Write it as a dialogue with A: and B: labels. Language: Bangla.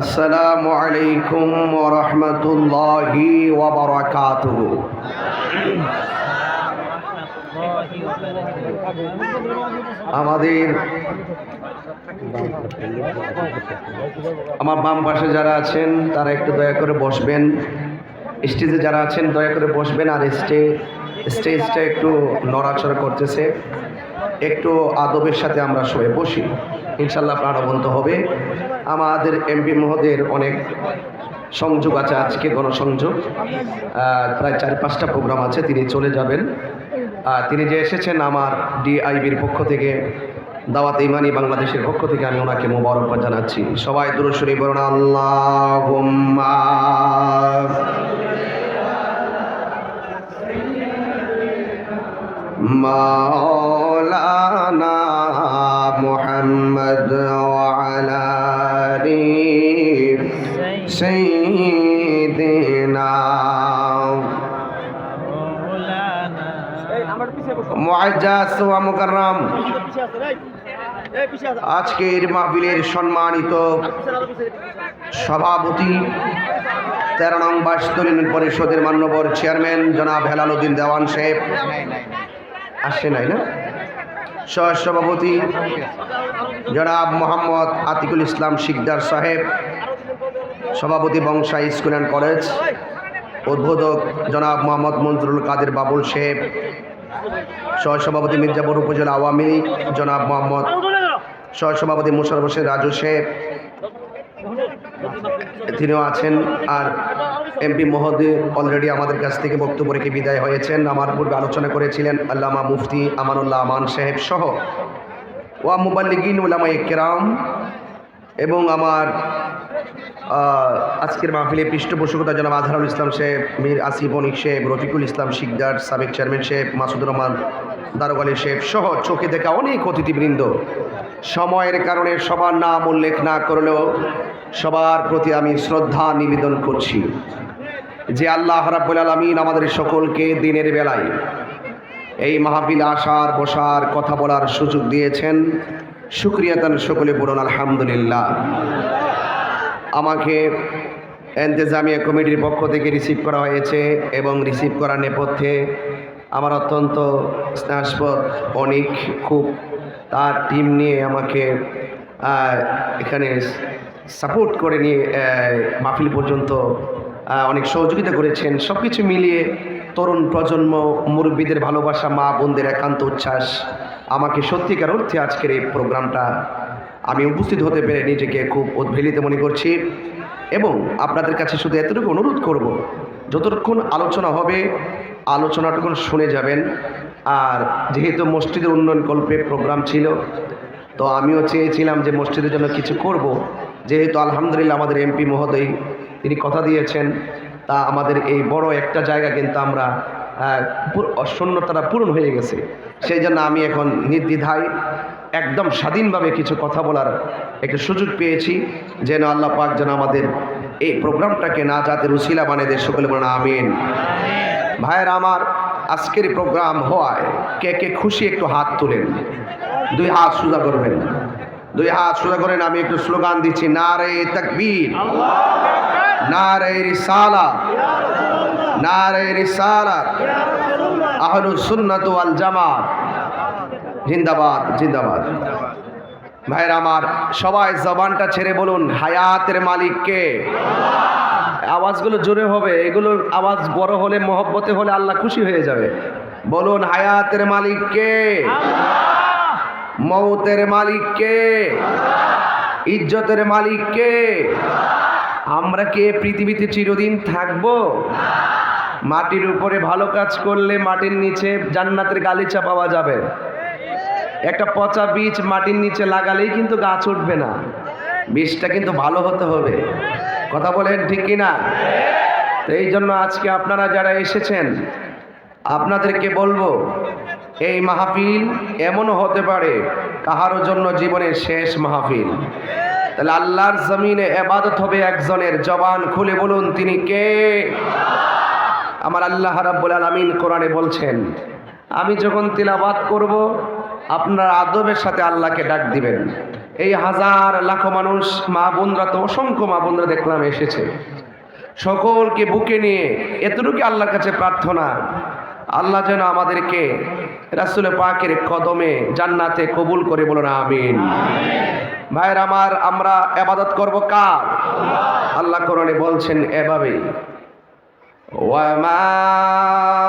A: আসসালামু আলাইকুম ওরহমতুল্লাহি ওবরাকাত আমাদের আমার বাম পাশে যারা আছেন, তারা একটু দয়া করে বসবেন। স্টেজে যারা আছেন, দয়া করে বসবেন আর স্টে স্টেজটা একটু নড়াচড়া করতেছে। একটু আদবের সাথে আমরা সবাই বসি। ইনশাল্লাহ প্রাণবন্ত হবে। আমাদের এমপি মহোদয়ের অনেক সংযোগ আছে, আজকে গণসংযোগ। প্রায় চার পাঁচটা প্রোগ্রাম আছে, তিনি চলে যাবেন। তিনি যে এসেছেন আমার ডিআইবির পক্ষ থেকে, দাওয়াত ইমানি বাংলাদেশের পক্ষ থেকে, আমি ওনাকে মোবারকবাদ জানাচ্ছি। সবাই দূরস্বরী বরণ আল্লাহ মাওলানা سيدنا মুআজ্জাজ ওয়া মুকাররম আজকের মাহফিলের সম্মানিত সভাপতি তেরো নং বাস্তলীন পরিষদের মান্যবর চেয়ারম্যান জনাব হেলালুদ্দিন দেওয়ান সাহেব আসছে নাই না সহসভাপতি জনাব মোহাম্মদ আতিকুল ইসলাম শিকদার সাহেব সভাপতি বংশা স্কুল অ্যান্ড কলেজ। উদ্বোধক জনাব মোহাম্মদ মঞ্জুরুল কাদের বাবুল সাহেব সহসভাপতি মির্জাপুর উপজেলা আওয়ামী লীগ জনাব মোহাম্মদ সহসভাপতি মুশারফ হোসেন রাজু সাহেব তিনিও আছেন আর এমপি মহোদয় অলরেডি আমাদের কাছ থেকে বক্তব্য রেখে বিদায় হয়েছেন। আমার পূর্বে আলোচনা করেছিলেন আল্লামা মুফতি আমানুল্লাহ আমান সাহেব সহ। ওয়া মুবাল্লিগিন উলামা কেরাম। এবং আমার আজকের মাহফিলে পৃষ্ঠপোষকতা জনাব আজহারুল ইসলাম সাহেব, মীর আসিফ অনিক সাহেব, রফিকুল ইসলাম শিকদার, সাবেক চেয়ারম্যান সাহেব মাসুদ রহমান দারোগ আলী সাহেব সহ চোখে দেখা অনেক অতিথিবৃন্দ। সময়ের কারণে সবার নাম উল্লেখ না করলেও সবার প্রতি আমি শ্রদ্ধা নিবেদন করছি যে আল্লাহ রাব্বুল আলমিন আমাদের সকলকে দিনের বেলায় এই মাহফিল আসার বসার কথা বলার সুযোগ দিয়েছেন। সুক্রিয়াতান সকলে, বলুন আলহামদুলিল্লাহ। আমাকে এন্তেজামিয়া কমিটির পক্ষ থেকে রিসিভ করা হয়েছে এবং রিসিভ করার নেপথ্যে আমার অত্যন্ত স্নেহাস্পদ অনেক খুব তার টিম নিয়ে আমাকে এখানে সাপোর্ট করে নিয়ে মাহফিল পর্যন্ত অনেক সহযোগিতা করেছেন। সব কিছু মিলিয়ে তরুণ প্রজন্ম, মুরব্বীদের ভালোবাসা, মা বোনদের একান্ত উচ্ছ্বাস। আমাকে সত্যিকার অর্থে আজকের এই প্রোগ্রামটা আমি উপস্থিত হতে পেরে নিজেকে খুব উদ্ভেলিত মনে করছি এবং আপনাদের কাছে শুধু এতটুকু অনুরোধ করব যতক্ষণ আলোচনা হবে, আলোচনাটুকুন শুনে যাবেন। আর যেহেতু মসজিদের উন্নয়ন কল্পে প্রোগ্রাম ছিল, তো আমিও চেয়েছিলাম যে মসজিদের জন্য কিছু করব। যেহেতু আলহামদুলিল্লাহ আমাদের এমপি মহোদয়, তিনি কথা দিয়েছেন তা আমাদের এই বড় একটা জায়গা কিন্তু আমরা পুর- পূরণ হয়ে গেছে। সেই জন্য আমি এখন নির্দ্বিধায় একদম স্বাধীনভাবে কিছু কথা বলার একটা সুযোগ পেয়েছি, যেন আল্লাহ পাক যেন আমাদের এই প্রোগ্রামটাকে না যাতে রুশিলা বানিয়ে দেয়। সকলে বলেন, আমিন। ভাইয়ের আমার, আজকের প্রোগ্রাম হওয়ায় কে কে খুশি একটু হাত তুলেন। দুই হাত সোজা করবেন। দুই হাত সোজা করেন, আমি একটু স্লোগান দিচ্ছি, নারে তাকবীর। নারে রিসালা নারে রিসালা। আহলুস সুন্নাত ওয়াল জামাত। জিন্দাবাদ জিন্দাবাদ। ভাইয়ের আমার, সবাই জবানটা ছেড়ে বলুন, হায়াতের মালিককে আওয়াজগুলো জোরে হবে এগুলো আওয়াজ বড় হলে, মহব্বতে হলে আল্লাহ খুশি হয়ে যাবে। বলুন, হায়াতের মালিককে মৌতের মালিককে ইজ্জতের মালিককে আমরা কি পৃথিবীতে চিরদিন থাকব? মাটির উপরে ভালো কাজ করলে মাটির নিচে জান্নাতের গালিচা পাওয়া যাবে। একটা পচা বীজ মাটির নিচে লাগালেই কিন্তু গাছ উঠবে না। বীজটা কিন্তু ভালো হতে হবে। কথা বলেন ঠিক কিনা তো এই জন্য আজকে আপনারা যারা এসেছেন, আপনাদেরকে বলব, এই মাহফিল এমনও হতে পারে কাহারও জন্য জীবনের শেষ মাহফিল। তাহলে আল্লাহর জমিনে এবাদত হবে একজনের, জবান খুলে বলুন তিনি কে? আমার আল্লাহ রাব্বুল আলামিন কোরআনে বলছেন, আমি যখন তিলাবাত করব, আপনার আদবের সাথে আল্লাহকে ডাক দিবেন। এই হাজার লাখো মানুষ, মা বোনরা তো অসংখ্য মা বোনরা দেখলাম এসেছে। সকলকে বুকে নিয়ে এতটুকু আল্লাহর কাছে প্রার্থনা, আল্লাহ যেন আমাদেরকে রাসুল পাকের কদমে জান্নাতে কবুল করে বলো না আমিন। ভাইয়ের আমার আমরা আবাদত করব কার? আল্লাহ করণে বলছেন এভাবেই।